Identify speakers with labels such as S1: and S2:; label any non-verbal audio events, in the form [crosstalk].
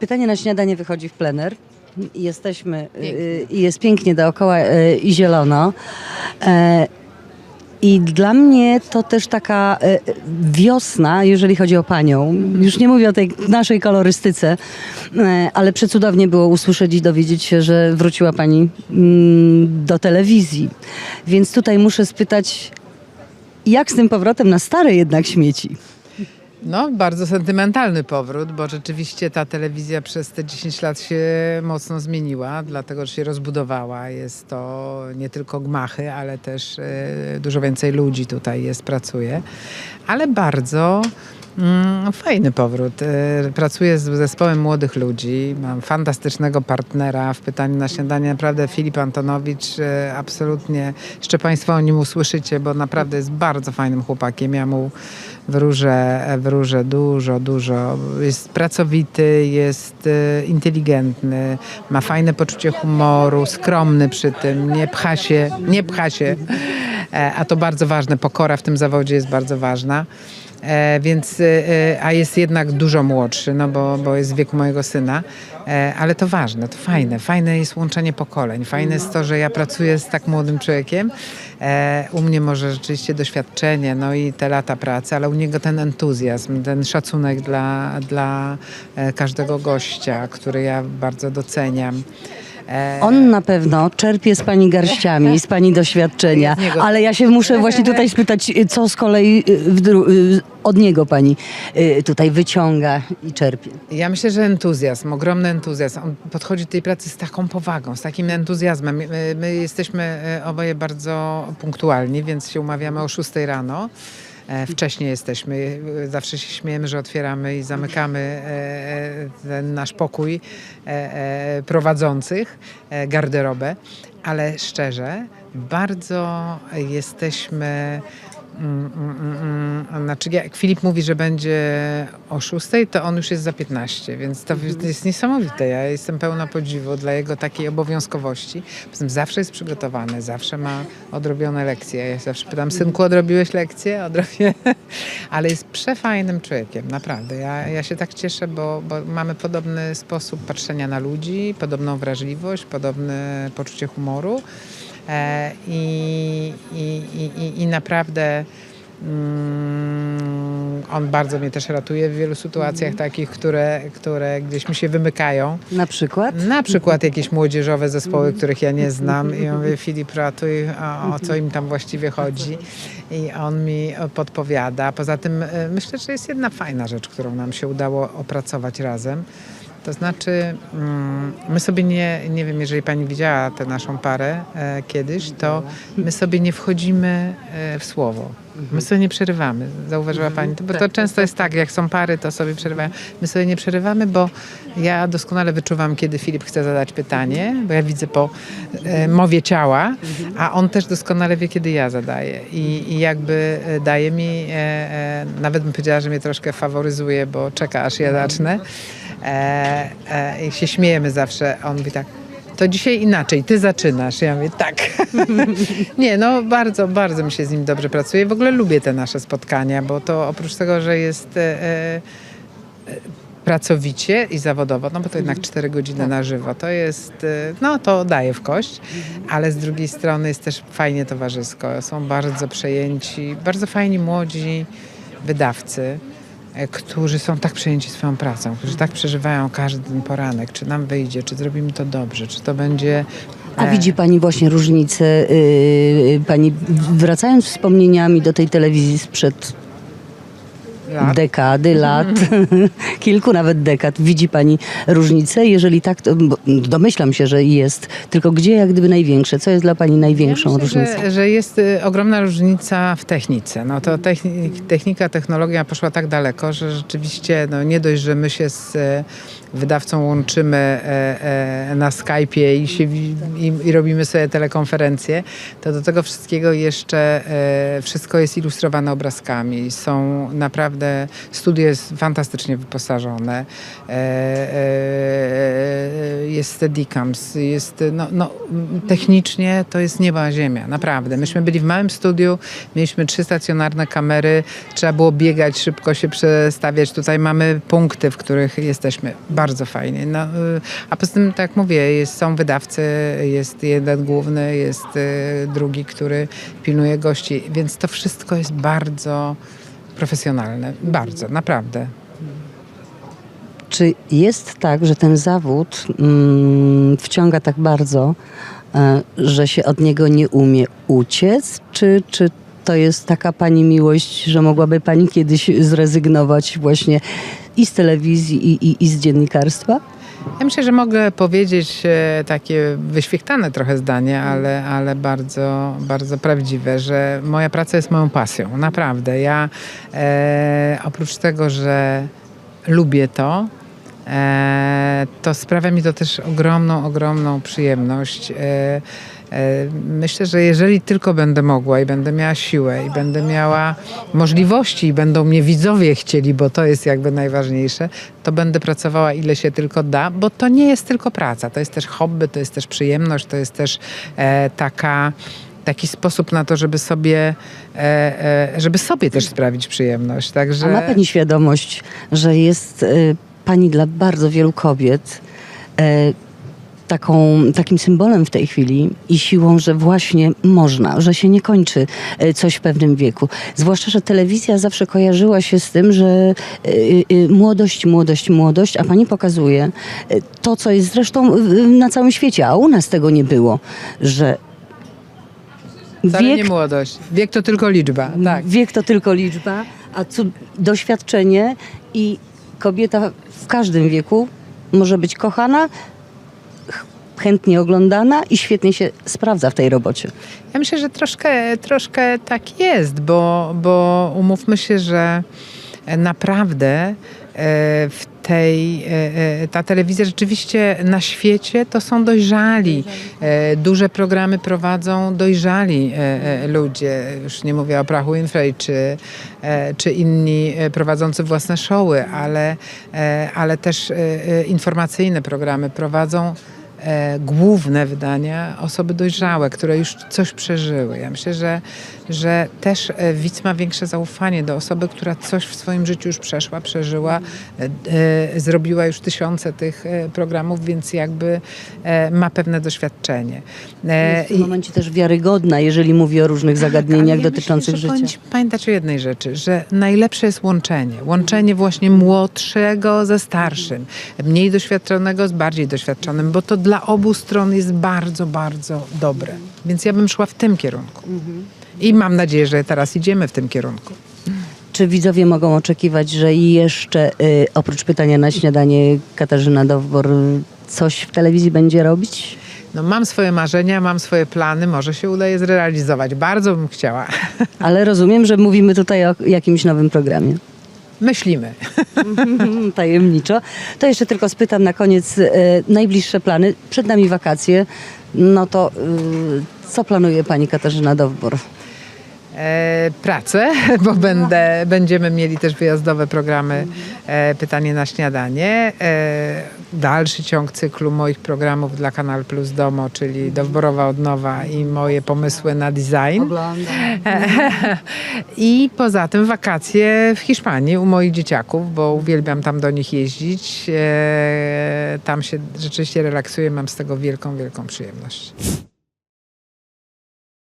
S1: Pytanie na śniadanie wychodzi w plener. Jesteśmy y, i jest pięknie dookoła y, i zielono. E, I dla mnie to też taka e, wiosna, jeżeli chodzi o panią. Już nie mówię o tej naszej kolorystyce, e, ale przecudownie było usłyszeć i dowiedzieć się, że wróciła pani mm, do telewizji. Więc tutaj muszę spytać, jak z tym powrotem na stare jednak śmieci?
S2: No, bardzo sentymentalny powrót, bo rzeczywiście ta telewizja przez te 10 lat się mocno zmieniła, dlatego że się rozbudowała. Jest to nie tylko gmachy, ale też e, dużo więcej ludzi tutaj jest, pracuje. Ale bardzo fajny powrót. E, pracuję z zespołem młodych ludzi. Mam fantastycznego partnera w pytaniu na śniadanie. Naprawdę Filip Antonowicz, e, absolutnie jeszcze Państwo o nim usłyszycie, bo naprawdę jest bardzo fajnym chłopakiem. Ja mu wróżę, wróżę dużo, dużo. Jest pracowity, jest e, inteligentny, ma fajne poczucie humoru, skromny przy tym, nie pcha się, nie pcha się. E, A to bardzo ważne, pokora w tym zawodzie jest bardzo ważna. E, więc, e, e, a jest jednak dużo młodszy, no bo, bo jest w wieku mojego syna, e, ale to ważne, to fajne. Fajne jest łączenie pokoleń. Fajne jest to, że ja pracuję z tak młodym człowiekiem. E, u mnie może rzeczywiście doświadczenie, no i te lata pracy, ale u niego ten entuzjazm, ten szacunek dla, dla każdego gościa, który ja bardzo doceniam. E,
S1: On na pewno czerpie z pani garściami, z pani doświadczenia, [laughs] ale ja się muszę właśnie tutaj spytać, co z kolei y, y, od niego pani y, tutaj wyciąga i czerpie.
S2: Ja myślę, że entuzjazm, ogromny entuzjazm. On podchodzi do tej pracy z taką powagą, z takim entuzjazmem. My, my jesteśmy e, oboje bardzo punktualni, więc się umawiamy o 6 rano. E, Wcześniej jesteśmy, e, zawsze się śmiejemy, że otwieramy i zamykamy e, ten nasz pokój prowadzących, garderobę, ale szczerze, bardzo jesteśmy. Znaczy, jak Filip mówi, że będzie o 6, to on już jest za 15, więc to jest niesamowite. Ja jestem pełna podziwu dla jego takiej obowiązkowości. Poza tym zawsze jest przygotowany, zawsze ma odrobione lekcje. Ja zawsze pytam, synku, odrobiłeś lekcje? Odrobię. [laughs] Ale jest przefajnym człowiekiem, naprawdę. Ja, ja się tak cieszę, bo, bo mamy podobny sposób patrzenia na ludzi, podobną wrażliwość, podobne poczucie humoru. E, I, i, i, i- naprawdę mm, on bardzo mnie też ratuje w wielu sytuacjach takich, które, które gdzieś mi się wymykają.
S1: Na przykład?
S2: Na przykład jakieś młodzieżowe zespoły, których ja nie znam i mówię, [laughs] Filip ratuj, o, o co im tam właściwie chodzi i on mi podpowiada. Poza tym e, myślę, że jest jedna fajna rzecz, którą nam się udało opracować razem. To znaczy, mm, my sobie nie, nie wiem, jeżeli pani widziała tę naszą parę e, kiedyś, to my sobie nie wchodzimy e, w słowo. My sobie nie przerywamy. Zauważyła pani to? Bo to często jest tak, jak są pary, to sobie przerywają. My sobie nie przerywamy, bo ja doskonale wyczuwam, kiedy Filip chce zadać pytanie, bo ja widzę po e, mowie ciała, a on też doskonale wie, kiedy ja zadaję. I, i jakby e, daje mi, e, e, nawet bym powiedziała, że mnie troszkę faworyzuje, bo czeka, aż ja zacznę. E, e, I się śmiejemy zawsze. On mówi tak, to dzisiaj inaczej, ty zaczynasz. Ja mówię, tak. [laughs] Nie, no bardzo, bardzo mi się z nim dobrze pracuje. W ogóle lubię te nasze spotkania, bo to oprócz tego, że jest e, e, pracowicie i zawodowo, no bo to jednak 4 godziny na żywo, to jest, e, no to daje w kość, ale z drugiej strony jest też fajnie towarzysko. Są bardzo przejęci, bardzo fajni młodzi wydawcy, którzy są tak przejęci swoją pracą, którzy tak przeżywają każdy poranek, czy nam wyjdzie, czy zrobimy to dobrze, czy to będzie...
S1: A
S2: e,
S1: widzi pani właśnie różnicę, y, pani wracając wspomnieniami do tej telewizji sprzed
S2: lat?
S1: dekady, lat, [laughs] kilku nawet dekad. Widzi pani różnicę? Jeżeli tak, to domyślam się, że jest. Tylko gdzie jak gdyby największe? Co jest dla pani największą
S2: ja myślę,
S1: różnicą?
S2: Że, że jest y, ogromna różnica w technice. No to techni- technika, technologia poszła tak daleko, że rzeczywiście no nie dość, że my się z wydawcą łączymy e, e, na Skype'ie i, i, i robimy sobie telekonferencje, to do tego wszystkiego jeszcze e, wszystko jest ilustrowane obrazkami. Są naprawdę, studio jest fantastycznie wyposażone. Jest Steadicams, jest, no, no, technicznie to jest nieba ziemia, naprawdę. Myśmy byli w małym studiu, mieliśmy trzy stacjonarne kamery, trzeba było biegać, szybko się przestawiać. Tutaj mamy punkty, w których jesteśmy. Bardzo fajnie. No, y, a poza tym, tak jak mówię, jest, są wydawcy, jest jeden główny, jest y, drugi, który pilnuje gości, więc to wszystko jest bardzo profesjonalne. Bardzo, naprawdę.
S1: Czy jest tak, że ten zawód mm, wciąga tak bardzo, e, że się od niego nie umie uciec? Czy, czy to jest taka pani miłość, że mogłaby pani kiedyś zrezygnować właśnie i z telewizji, i, i, i z dziennikarstwa?
S2: Ja myślę, że mogę powiedzieć e, takie wyświechtane trochę zdanie, ale, ale bardzo, bardzo prawdziwe, że moja praca jest moją pasją. Naprawdę. Ja e, oprócz tego, że lubię to, to sprawia mi to też ogromną, ogromną przyjemność. E, e, Myślę, że jeżeli tylko będę mogła i będę miała siłę i będę miała możliwości i będą mnie widzowie chcieli, bo to jest jakby najważniejsze, to będę pracowała ile się tylko da, bo to nie jest tylko praca, to jest też hobby, to jest też przyjemność, to jest też e, taka taki sposób na to, żeby sobie, e, e, żeby sobie też sprawić przyjemność. Także...
S1: A ma pani świadomość, że jest e, pani dla bardzo wielu kobiet e, taką, takim symbolem w tej chwili i siłą, że właśnie można, że się nie kończy e, coś w pewnym wieku. Zwłaszcza, że telewizja zawsze kojarzyła się z tym, że e, młodość, młodość, młodość, a pani pokazuje to, co jest zresztą na całym świecie, a u nas tego nie było, że
S2: Wcale
S1: wiek
S2: nie młodość. Wiek to tylko liczba. Tak.
S1: Wiek to tylko liczba, a doświadczenie i kobieta w każdym wieku może być kochana, ch- chętnie oglądana i świetnie się sprawdza w tej robocie.
S2: Ja myślę, że troszkę, troszkę tak jest, bo, bo umówmy się, że naprawdę e, w tej, e, e, ta telewizja rzeczywiście na świecie to są dojrzali. E, Duże programy prowadzą dojrzali ludzie. Już nie mówię o Prachu Infrey czy, czy inni prowadzący własne showy, ale, ale też informacyjne programy prowadzą e, główne wydania osoby dojrzałe, które już coś przeżyły. Ja myślę, że, że też e, widz ma większe zaufanie do osoby, która coś w swoim życiu już przeszła, przeżyła, e, e, zrobiła już tysiące tych e, programów, więc jakby e, ma pewne doświadczenie.
S1: Jest w tym momencie też wiarygodna, jeżeli mówi o różnych zagadnieniach
S2: ale ja
S1: dotyczących
S2: myślę, że
S1: życia.
S2: pamiętać o jednej rzeczy, że najlepsze jest łączenie. Łączenie właśnie młodszego ze starszym, mniej doświadczonego z bardziej doświadczonym, bo to dla obu stron jest bardzo, bardzo dobre. Więc ja bym szła w tym kierunku. I mam nadzieję, że teraz idziemy w tym kierunku.
S1: Czy widzowie mogą oczekiwać, że jeszcze y, oprócz pytania na śniadanie Katarzyna Dowbor y, coś w telewizji będzie robić?
S2: No, mam swoje marzenia, mam swoje plany, może się uda je zrealizować. Bardzo bym chciała. [laughs]
S1: Ale rozumiem, że mówimy tutaj o jakimś nowym programie.
S2: Myślimy. [laughs]
S1: Tajemniczo. To jeszcze tylko spytam na koniec e, najbliższe plany. Przed nami wakacje. No to y, co planuje pani Katarzyna Dowbor?
S2: E, pracę, [laughs] bo będę, będziemy mieli też wyjazdowe programy e, Pytanie na śniadanie. E, dalszy ciąg cyklu moich programów dla Kanal Plus Domo, czyli Dowborowa Odnowa i moje pomysły na design. [laughs] I poza tym wakacje w Hiszpanii u moich dzieciaków, bo uwielbiam tam do nich jeździć. Tam się rzeczywiście relaksuję, mam z tego wielką, wielką przyjemność.